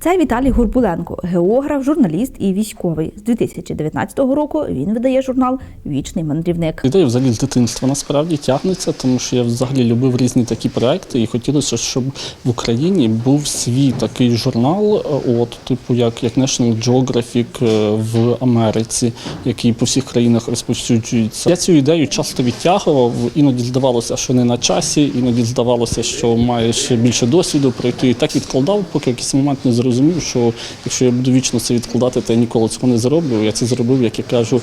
Це Віталій Гурбуленко, географ, журналіст і військовий. З 2019 року він видає журнал Вічний мандрівник. Ідея взагалі з дитинства насправді тягнеться, тому що я взагалі любив різні такі проекти, і хотілося, щоб в Україні був свій такий журнал, е, от типу як, як National Geographic е, в Америці, який по всіх країнах розповсюджується. Я цю ідею часто відтягував. Іноді здавалося, що не на часі, іноді здавалося, що має ще більше досвіду пройти. І так відкладав, поки якийсь момент не зрозумів, що якщо я буду вічно це відкладати, то я ніколи цього не зроблю. Я це зробив, як я кажу,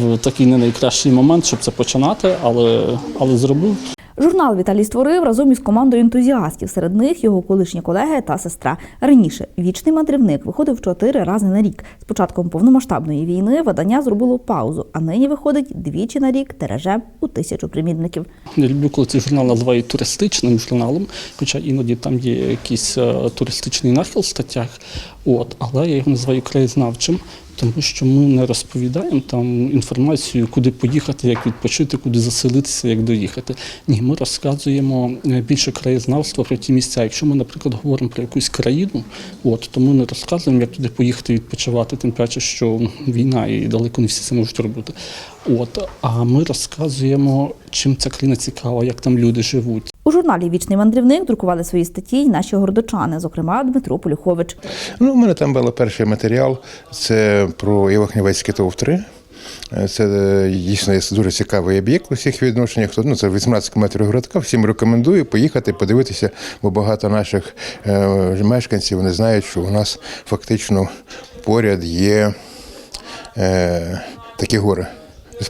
в такий не найкращий момент, щоб це починати, але, але зробив. Журнал Віталій створив разом із командою ентузіастів. Серед них його колишні колеги та сестра. Раніше вічний мандрівник виходив чотири рази на рік. З початком повномасштабної війни видання зробило паузу, а нині виходить двічі на рік тиражем у тисячу примірників. Я люблю, коли цей журнал називають туристичним журналом, хоча іноді там є якийсь е, туристичний нахил в статтях. От, але я його називаю краєзнавчим, тому що ми не розповідаємо там інформацію, куди поїхати, як відпочити, куди заселитися, як доїхати. Ні, ми розказуємо е, більше краєзнавства про ті місця. Якщо ми, наприклад, говоримо про якусь країну, от то ми не розказуємо, як туди поїхати відпочивати, тим паче, що війна і далеко не всі це можуть робити. От, а ми розказуємо, чим ця країна цікава, як там люди живуть. Журналі Вічний мандрівник друкували свої статті й наші городочани, зокрема Дмитро Полюхович. Ну, у мене там був перший матеріал. Це про Євахнівецький ТОВ-3. Це е, дійсно дуже цікавий об'єкт у всіх відношеннях. Ну, це 18 метрів городка. Всім рекомендую поїхати, подивитися, бо багато наших е, мешканців не знають, що у нас фактично поряд є е, такі гори.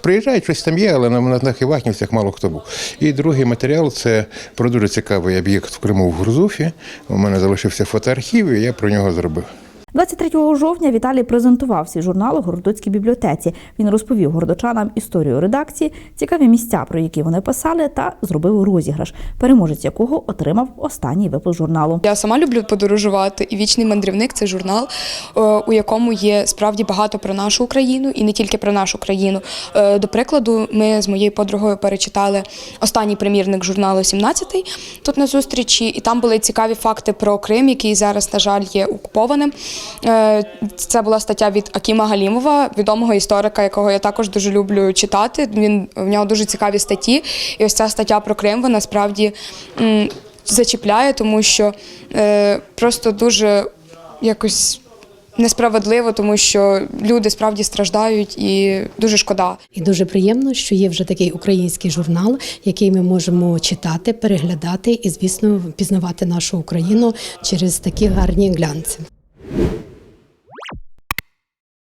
Приїжджають, щось там є, але на, на на Івахнівцях мало хто був. І другий матеріал це про дуже цікавий об'єкт в Криму в Гурзуфі. У мене залишився фотоархів, і я про нього зробив. 23 жовтня Віталій презентував свій журнал Городоцькій бібліотеці. Він розповів городочанам історію редакції, цікаві місця, про які вони писали, та зробив розіграш, переможець якого отримав останній випуск журналу. Я сама люблю подорожувати, і вічний мандрівник це журнал, е, у якому є справді багато про нашу Україну і не тільки про нашу країну. Е, До прикладу, ми з моєю подругою перечитали останній примірник журналу «17» тут на зустрічі, і там були цікаві факти про Крим, який зараз, на жаль, є окупованим. Е, Це була стаття від Акіма Галімова, відомого історика, якого я також дуже люблю читати. Він в нього дуже цікаві статті. І ось ця стаття про Крим, вона справді зачіпляє, тому що е, просто дуже якось несправедливо, тому що люди справді страждають і дуже шкода. І дуже приємно, що є вже такий український журнал, який ми можемо читати, переглядати і, звісно, пізнавати нашу Україну через такі гарні глянці.